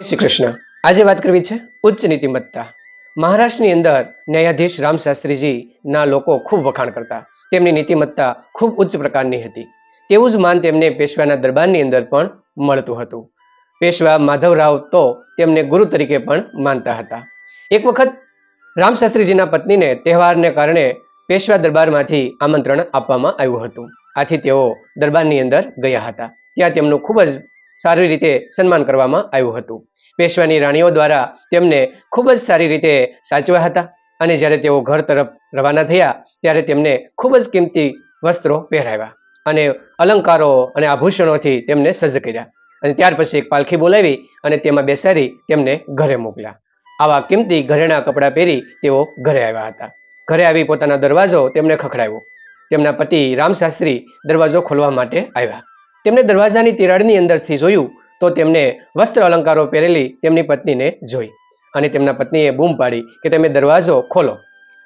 શ્રી કૃષ્ણ આજે વાત કરવી છે ઉચ્ચ નીતિમત્તા. મહારાષ્ટ્રની અંદર ન્યાયાધીશ રામ શાસ્ત્રીજી ના લોકો ખૂબ વખાણ કરતા. તેમની નીતિમત્તા ખૂબ ઉચ્ચ પ્રકારની હતી. તેવું જ માન તેમને પેશવાના દરબારની અંદર પણ મળતું હતું. પેશવા માધવરાવ તો તેમને ગુરુ તરીકે પણ માનતા હતા. એક વખત રામ શાસ્ત્રીજીના પત્નીને તહેવારને કારણે પેશવા દરબારમાંથી આમંત્રણ આપવામાં આવ્યું હતું. આથી તેઓ દરબારની અંદર ગયા હતા. ત્યાં તેમનું ખૂબ જ સારી રીતે સન્માન કરવામાં આવ્યું હતું. પેશવાની રાણીઓ દ્વારા તેમને ખૂબ જ સારી રીતે સાચવ્યા હતા અને જ્યારે તેઓ ઘર તરફ રવાના થયા, ત્યારે તેમને ખૂબ જ કિંમતી વસ્ત્રો પહેરાવ્યા અને અલંકારો અને આભૂષણોથી તેમને સજ્જ કર્યા. અને ત્યાર પછી એક પાલખી બોલાવી અને તેમાં બેસાડી તેમને ઘરે મોકલ્યા. આવા કિંમતી ઘરેણા કપડાં પહેરી તેઓ ઘરે આવ્યા હતા. ઘરે આવી પોતાના દરવાજો તેમને ખખડાવ્યો. તેમના પતિ રામશાસ્ત્રી દરવાજો ખોલવા માટે આવ્યા. તેમણે દરવાજાની તિરાડની અંદરથી જોયું તો તેમને વસ્ત્ર અલંકારો પહેરેલી તેમની પત્નીને જોઈ અને તેમના પત્નીએ બૂમ પાડી કે તમે દરવાજો ખોલો.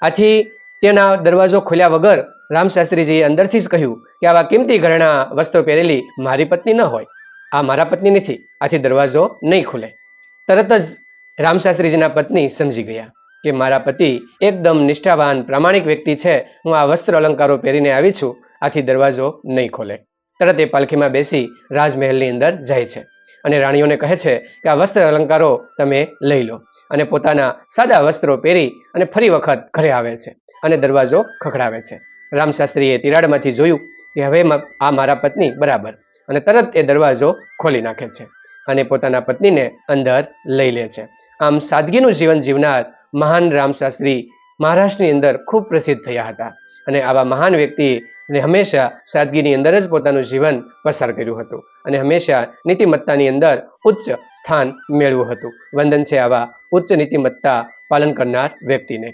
આથી તેના દરવાજો ખોલ્યા વગર રામશાસ્ત્રીજીએ અંદરથી જ કહ્યું કે આવા કિંમતી ઘરેણા વસ્ત્રો પહેરેલી મારી પત્ની ન હોય. આ મારા પત્ની નથી. આથી દરવાજો નહીં ખુલે. તરત જ રામશાસ્ત્રીજીના પત્ની સમજી ગયા કે મારા પતિ એકદમ નિષ્ઠાવાન, પ્રામાણિક વ્યક્તિ છે. હું આ વસ્ત્ર અલંકારો પહેરીને આવી છું. આથી દરવાજો નહીં ખોલે. તરત એ પાલખીમાં બેસી રાજમહેલની અંદર જાય છે. અને રાણીઓને કહે છે કે આ વસ્ત્ર અલંકારો તમે લઈ લો અને પોતાના સાદા વસ્ત્રો પહેરી અને ફરી વખત ઘરે આવે છે અને દરવાજો ખખડાવે છે. રામશાસ્ત્રીએ તિરાડમાંથી જોયું કે હવે આ મારા પત્ની બરાબર અને તરત એ દરવાજો ખોલી નાખે છે અને પોતાના પત્નીને અંદર લઈ લે છે. આમ સાદગીનું જીવન જીવનાર મહાન રામશાસ્ત્રી મહારાષ્ટ્રની અંદર ખૂબ પ્રસિદ્ધ થયા હતા અને આવા મહાન વ્યક્તિને હંમેશા સાદગીની અંદર જ પોતાનું જીવન પસાર કર્યું હતું. અને હંમેશા નીતિમત્તાની અંદર ઉચ્ચ સ્થાન મેળવ્યું હતું. વંદન છે આવા ઉચ્ચ નીતિમત્તા પાલન કરનાર વ્યક્તિને.